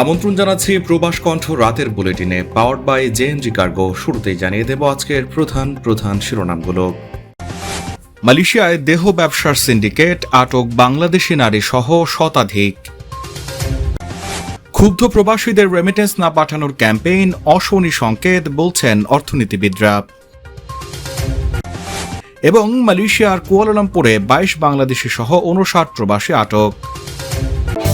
আমন্ত্রণ জানাচ্ছি প্রবাস কণ্ঠ রাতের বুলেটিনে পাওয়ার বাই জেএনজি কার্গো শুরুতেই জানিয়ে দেব আজকের প্রধান প্রধান শিরোনামগুলো। মালয়েশিয়ায় দেহ ব্যবসার সিন্ডিকেট আটক বাংলাদেশি নারী সহ শতাধিক। ক্ষুব্ধ প্রবাসীদের রেমিটেন্স না পাঠানোর ক্যাম্পেইন অশনি সংকেত, বলছেন অর্থনীতিবিদরা। এবং মালয়েশিয়ার কুয়ালালামপুরে বাইশ বাংলাদেশি সহ উনষাট প্রবাসী আটক।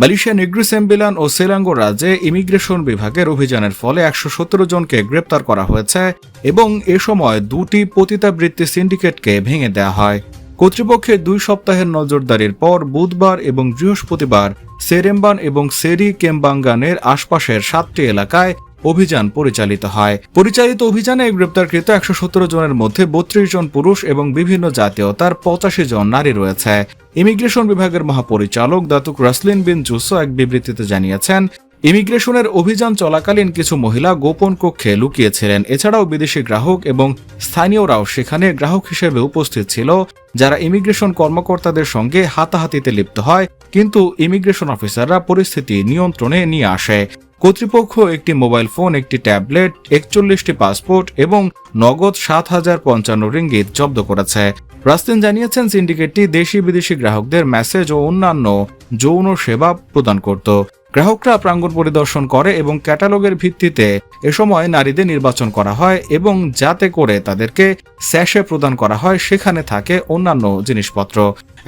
মালয়েশিয়া নিগ্রি সেম্বিলান ও সেলাঙ্গো রাজ্যে ইমিগ্রেশন বিভাগের অভিযানের ফলে একশো সতেরো জনকে গ্রেপ্তার করা হয়েছে এবং এ সময় দুটি পতিতাবৃত্তি সিন্ডিকেটকে ভেঙে দেওয়া হয়। কর্তৃপক্ষের দুই সপ্তাহের নজরদারির পর বুধবার এবং বৃহস্পতিবার সেরেম্বান এবং সেরি কেম্বাঙ্গানের আশপাশের সাতটি এলাকায় অভিযান পরিচালিত হয়। পরিচালিত অভিযানে গ্রেপ্তারকৃত একশো সতেরো জনের মধ্যে বত্রিশ জন পুরুষ এবং বিভিন্ন জাতীয়তার পঁচাশি জন নারী রয়েছে। ইমিগ্রেশন বিভাগের মহাপরিচালক দাতুক রাসলিন বিন জুসো এক বিবৃতিতে জানিয়েছেন, ইমিগ্রেশনের অভিযান চলাকালীন কিছু মহিলা গোপন কক্ষে লুকিয়েছিলেন। এছাড়াও বিদেশি গ্রাহক এবং স্থানীয়রাও সেখানে গ্রাহক হিসেবে উপস্থিত ছিল। যারা ইমিগ্রেশন কর্মকর্তাদের সঙ্গে হাতাহাতিতে লিপ্ত হয়, কিন্তু ইমিগ্রেশন অফিসাররা পরিস্থিতি নিয়ন্ত্রণে নিয়ে আসে। কর্তৃপক্ষ একটি মোবাইল ফোন, একটি ট্যাবলেট, একচল্লিশটি পাসপোর্ট এবং নগদ সাত হাজার পঞ্চান্ন রিঙ্গিত জব্দ করেছে। রাস্তিন জানিয়েছেন, সিন্ডিকেটটি দেশি বিদেশি গ্রাহকদের মেসেজ ও অন্যান্য যৌন সেবা প্রদান করত। গ্রাহকরা প্রাঙ্গণ পরিদর্শন করে এবং ক্যাটালগের ভিত্তিতে এ সময় নারীদের নির্বাচন করা হয় এবং যাতে করে তাদেরকে স্যাশে প্রদান করা হয়, সেখানে থাকে অন্যান্য জিনিসপত্র।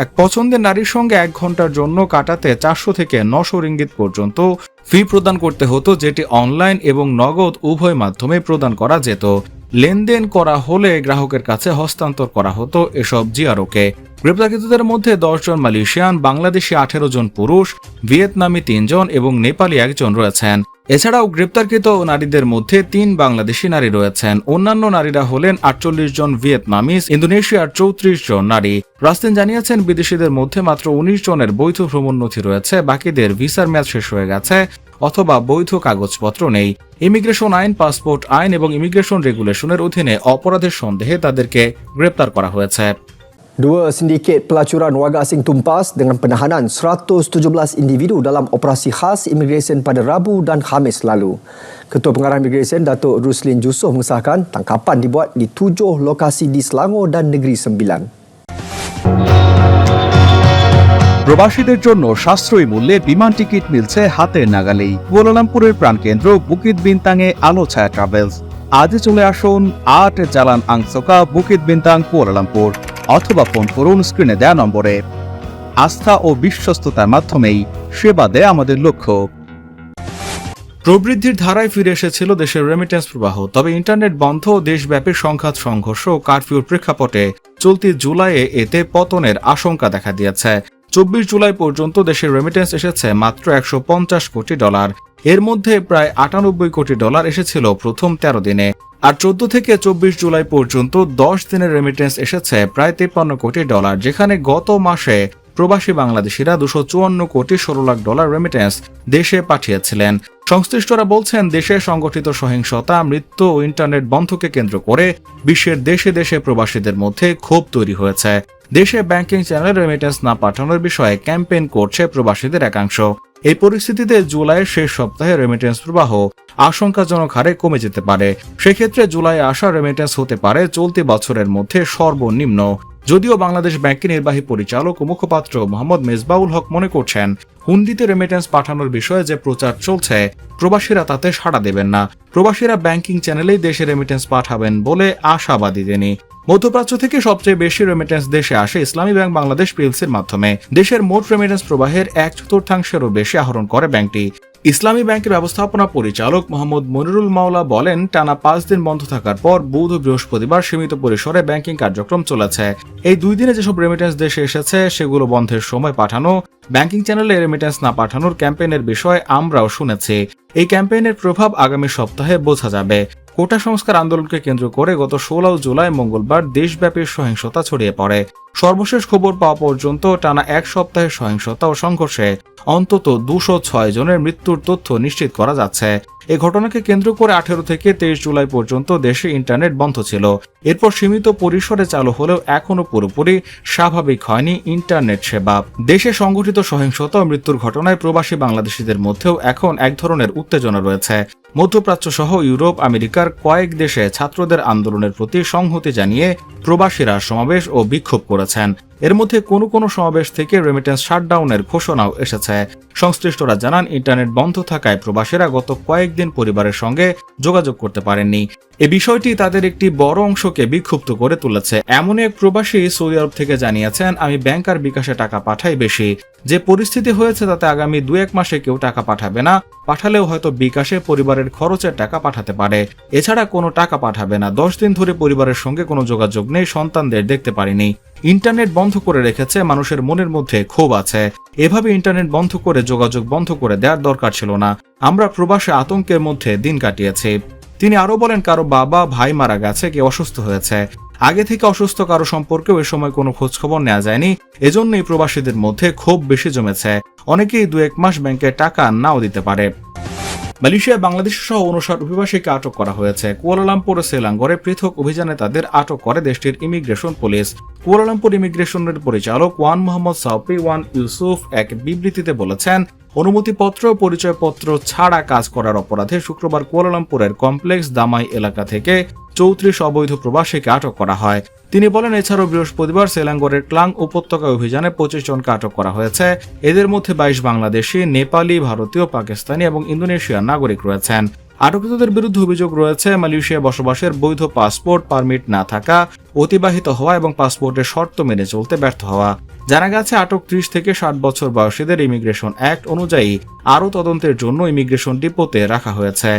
এক পছন্দের নারীর সঙ্গে এক ঘণ্টার জন্য কাটাতে চারশো থেকে নশো রিঙ্গিত পর্যন্ত ফি প্রদান করতে হতো যেটি অনলাইন এবং নগদ উভয় মাধ্যমে প্রদান করা যেত। লেনদেন করা হলে গ্রাহকের কাছে হস্তান্তর করা হতো এসব জিআরওকে। গ্রেপ্তারকৃতদের মধ্যে দশজন মালয়েশিয়ান, বাংলাদেশি আঠেরো জন পুরুষ, ভিয়েতনামি তিনজন এবং নেপালি একজন রয়েছেন। এছাড়াও গ্রেপ্তারকৃত নারীদের মধ্যে তিন বাংলাদেশি নারী রয়েছেন। অন্যান্য নারীরা হলেন আটচল্লিশ জন ভিয়েতনামিস ইন্দোনেশিয়ার চৌত্রিশ জন নারী। রাস্তিন জানিয়েছেন, বিদেশিদের মধ্যে মাত্র উনিশ জনের বৈধ ভ্রমণ নথি রয়েছে, বাকিদের ভিসার মেয়াদ শেষ হয়ে গেছে। অথবা বৈধ কাগজপত্র নেই ইমিগ্রেশন আইন পাসপোর্ট আইন এবং ইমিগ্রেশন রেগুলেশনের অধীনে অপরাধের সন্দেহে তাদেরকে গ্রেপ্তার করা হয়েছে Dua sindiket pelacuran warga asing tumpas dengan penahanan 117 individu dalam operasi khas imigresen pada Rabu dan Khamis lalu. Ketua Pengarah Imigresen Datuk Ruslin Jusoh mengesahkan tangkapan dibuat di tujuh lokasi di Selangor dan Negeri Sembilan. প্রবাসীদের জন্য সাশ্রয়ী মূল্যে বিমান ticket মিলছে হাতের নাগালেই। কুয়ালালামপুরের প্রাণকেন্দ্র Bukit বিনতাংয়ে আলো ছায়া ট্রাভেলস আজই চলে আসুন আট Jalan Angsoka Bukit Bintang Kuala Lumpur, অথবা ফোন করুন স্ক্রিনে দেয়া নম্বরে। আস্থা ও বিশ্বস্ততার মাধ্যমেই সেবা দেয় আমাদের লক্ষ্য। প্রবৃদ্ধির ধারায় ফিরে এসেছিল দেশের রেমিটেন্স প্রবাহ, তবে ইন্টারনেট বন্ধ ও দেশব্যাপী সংঘাত, সংঘর্ষ ও কারফিউর প্রেক্ষাপটে চলতি জুলাইয়ে এতে পতনের আশঙ্কা দেখা দিয়েছে। চব্বিশ জুলাই পর্যন্ত দেশের রেমিটেন্স এসেছে মাত্র একশো পঞ্চাশ কোটি ডলার এর মধ্যে প্রায় আটানব্বই কোটি ডলার এসেছিল প্রথম তেরো দিনে। আর চোদ্দ থেকে চব্বিশ জুলাই পর্যন্ত দশ দিনের রেমিটেন্স এসেছে প্রায় তেপ্পান্ন কোটি ডলার যেখানে গত মাসে প্রবাসী বাংলাদেশিরা দুশো চুয়ান্ন কোটি ষোলো লাখ ডলার রেমিটেন্স দেশে পাঠিয়েছিলেন। সংশ্লিষ্টরা বলছেন, দেশে সংগঠিত সহিংসতা, মৃত্যু ও ইন্টারনেট বন্ধকে কেন্দ্র করে বিশ্বের দেশে দেশে প্রবাসীদের মধ্যে ক্ষোভ তৈরি হয়েছে। দেশে ব্যাংকিং চ্যানেল রেমিটেন্স না পাঠানোর বিষয়ে ক্যাম্পেইন করছে প্রবাসীদের একাংশ। এই পরিস্থিতিতে জুলাইয়ের শেষ সপ্তাহে রেমিটেন্স প্রবাহ আশঙ্কাজনক হারে কমে যেতে পারে। সেক্ষেত্রে জুলাই আসা রেমিটেন্স হতে পারে চলতি বছরের মধ্যে সর্বনিম্ন। যদিও বাংলাদেশ ব্যাংকের নির্বাহী পরিচালক ও মুখপাত্র মোহাম্মদ মেজবাউল হক মনে করছেন, হুন্ডিতে রেমিটেন্স পাঠানোর বিষয়ে যে প্রচার চলছে, প্রবাসীরা তাতে সাড়া দেবেন না। প্রবাসীরা ব্যাংকিং চ্যানেলেই দেশে রেমিটেন্স পাঠাবেন বলে আশাবাদী তিনি। মধ্যপ্রাচ্য থেকে সবচেয়ে বেশি রেমিটেন্স দেশে আসে ইসলামী ব্যাংক বাংলাদেশ পিএলসির মাধ্যমে। দেশের মোট রেমিটেন্স প্রবাহের এক চতুর্থাংশেরও বেশি আহরণ করে ব্যাংকটি। ইসলামী ব্যাংকের ব্যবস্থাপনা পরিচালক মোহাম্মদ মনিরুল মাওলা বলেন, টানা পাঁচ দিন বন্ধ থাকার পর বুধ বৃহস্পতিবার সীমিত পরিসরে ব্যাংকিং কার্যক্রম চলেছে। এই দুই দিনে যেসব রেমিটেন্স দেশে এসেছে, সেগুলো বন্ধের সময় পাঠানো, ব্যাংকিং চ্যানেলে রেমিটেন্স না পাঠানোর ক্যাম্পেইনের বিষয়ে আমরাও শুনেছি। এই ক্যাম্পেইনের প্রভাব আগামী সপ্তাহে বোঝা যাবে। কোটা সংস্কার আন্দোলনকে কেন্দ্র করে গত ষোলো জুলাই মঙ্গলবার দেশব্যাপী সহিংসতা ছড়িয়ে পড়ে। সর্বশেষ খবর পাওয়া পর্যন্ত টানা এক সপ্তাহে সহিংসতা ও সংঘর্ষে অন্তত দুশো ছয় জনের মৃত্যুর তথ্য নিশ্চিত করা যাচ্ছে। এ ঘটনাকে কেন্দ্র করে আঠেরো থেকে তেইশ জুলাই পর্যন্ত দেশে ইন্টারনেট বন্ধ ছিল। এরপর সীমিত পরিসরে চালু হলেও এখনও পুরোপুরি স্বাভাবিক হয়নি ইন্টারনেট সেবা। দেশে সংঘটিত সহিংসতা ও মৃত্যুর ঘটনায় প্রবাসী বাংলাদেশিদের মধ্যেও এখন এক ধরনের উত্তেজনা রয়েছে। মধ্যপ্রাচ্য সহ ইউরোপ, আমেরিকার কয়েক দেশে ছাত্রদের আন্দোলনের প্রতি সংহতি জানিয়ে প্রবাসীরা সমাবেশ ও বিক্ষোভ করেছেন। এর মধ্যে কোনো কোনো সমাবেশ থেকে রেমিটেন্স শাটডাউনের ঘোষণাও এসেছে। সংশ্লিষ্টরা জানান ইন্টারনেট বন্ধ থাকায় প্রবাসীরা গত কয়েকদিন পরিবারের সঙ্গে যোগাযোগ করতে পারেননি। এ বিষয়টি তাদের একটি বড় অংশকে বিক্ষুব্ধ করে তুলেছে। এমন এক প্রবাসী সৌদি আরব থেকে জানিয়েছেন, আমি ব্যাংক আর বিকাশে টাকা পাঠাই বেশি। যে পরিস্থিতি হয়েছে তাতে আগামী দু এক মাসে কেউ টাকা পাঠাবে না। পাঠালেও হয়তো বিকাশে পরিবারের খরচের টাকা পাঠাতে পারে। এছাড়া কোনো টাকা পাঠাবে না। দশ দিন ধরে পরিবারের সঙ্গে কোনো যোগাযোগ নেই। সন্তানদের দেখতে পারিনি। ইন্টারনেট বন্ধ করে রেখেছে, মানুষের মনের মধ্যে ক্ষোভ আছে। এভাবে ইন্টারনেট বন্ধ করে যোগাযোগ বন্ধ করে দেওয়ার দরকার ছিল না। আমরা প্রবাসে আতঙ্কের মধ্যে দিন কাটিয়েছি। তিনি আরও বলেন, কারও বাবা, ভাই মারা গেছে কে অসুস্থ হয়েছে। আগে থেকে অসুস্থ কারও সম্পর্কেও এ সময় কোনো খোঁজখবর নেওয়া যায়নি। এজন্যই প্রবাসীদের মধ্যে ক্ষোভ বেশি জমেছে। অনেকেই দু এক মাস ব্যাংকে টাকা নাও দিতে পারে। মালয়েশিয়া, বাংলাদেশ সহ উনষাট অভিবাসীকে আটক করা হয়েছে। কুয়ালালামপুর ও সেলাঙ্গরে পৃথক অভিযানে তাদের আটক করে দেশটির ইমিগ্রেশন পুলিশ। কুয়ালালামপুর ইমিগ্রেশনের পরিচালক Wan Mohammad Saupi Wan Yusuf এক বিবৃতিতে বলেছেন, অনুমতিপত্র, পরিচয়পত্র ছাড়া কাজ করার অপরাধে শুক্রবার কুয়ালালামপুরের কমপ্লেক্স দামাই এলাকা থেকে চৌত্রিশ অবৈধ প্রবাসীকে আটক করা হয়। তিনি বলেন, এছাড়াও বৃহস্পতিবার সেলাঙ্গরের ক্লাং উপত্যকা অভিযানে পঁচিশ জনকে আটক করা হয়েছে। এদের মধ্যে বাইশ বাংলাদেশি, নেপালি, ভারতীয়, পাকিস্তানি এবং ইন্দোনেশিয়ার নাগরিক রয়েছেন। আটককৃতদের বিরুদ্ধে অভিযোগ রয়েছে মালয়েশিয়া বসবাসের বৈধ পাসপোর্ট, পারমিট না থাকা, অতিবাহিত হওয়া এবং পাসপোর্টের শর্ত মেনে চলতে ব্যর্থ হওয়া। জানা গেছে, আটক ত্রিশ থেকে ষাট বছর বয়সীদের ইমিগ্রেশন অ্যাক্ট অনুযায়ী আরও তদন্তের জন্য ইমিগ্রেশন ডিপোতে রাখা হয়েছে।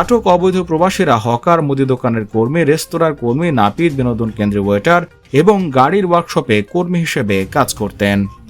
আটক অবৈধ প্রবাসীরা হকার, মুদি দোকানের কর্মী, রেস্তোরাঁর কর্মী, নাপিত, বিনোদন কেন্দ্রের ওয়েটার এবং গাড়ির ওয়ার্কশপে কর্মী হিসেবে কাজ করতেন।